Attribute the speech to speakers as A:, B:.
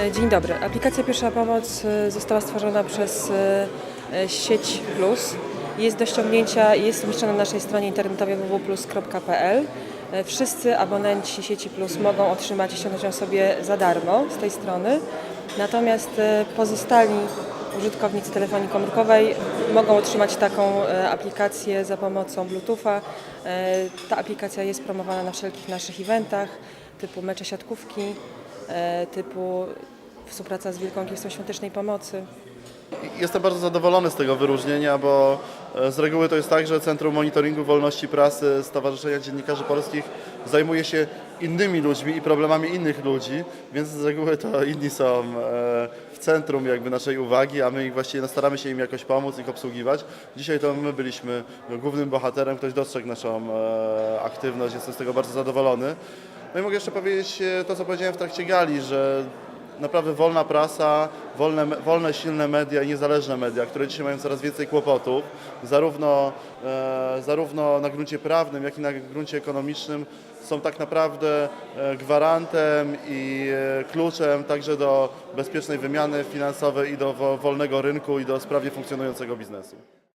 A: E, Dzień dobry. Aplikacja Pierwsza Pomoc e, została stworzona przez e, sieć Plus. Jest do ściągnięcia i jest umieszczona na naszej stronie internetowej www.plus.pl. Wszyscy abonenci sieci Plus mogą otrzymać i ściągnąć ją sobie za darmo z tej strony. Natomiast pozostali użytkownicy telefonii komórkowej mogą otrzymać taką aplikację za pomocą Bluetootha. Ta aplikacja jest promowana na wszelkich naszych eventach typu mecze siatkówki, typu współpraca z Wielką Orkiestrą Świątecznej Pomocy.
B: Jestem bardzo zadowolony z tego wyróżnienia, bo e, z reguły to jest tak, że Centrum Monitoringu Wolności Prasy Stowarzyszenia Dziennikarzy Polskich zajmuje się innymi ludźmi i problemami innych ludzi, więc z reguły to inni są e, w centrum jakby naszej uwagi, a my ich właściwie no, staramy się im jakoś pomóc, ich obsługiwać. Dzisiaj to my byliśmy głównym bohaterem, ktoś dostrzegł naszą e, aktywność, jestem z tego bardzo zadowolony. No i mogę jeszcze powiedzieć e, to, co powiedziałem w trakcie gali, że naprawdę wolna prasa, wolne, wolne, silne media i niezależne media, które dzisiaj mają coraz więcej kłopotów, zarówno, e, zarówno na gruncie prawnym, jak i na gruncie ekonomicznym, są tak naprawdę e, gwarantem i e, kluczem także do bezpiecznej wymiany finansowej i do wo- wolnego rynku i do sprawnie funkcjonującego biznesu.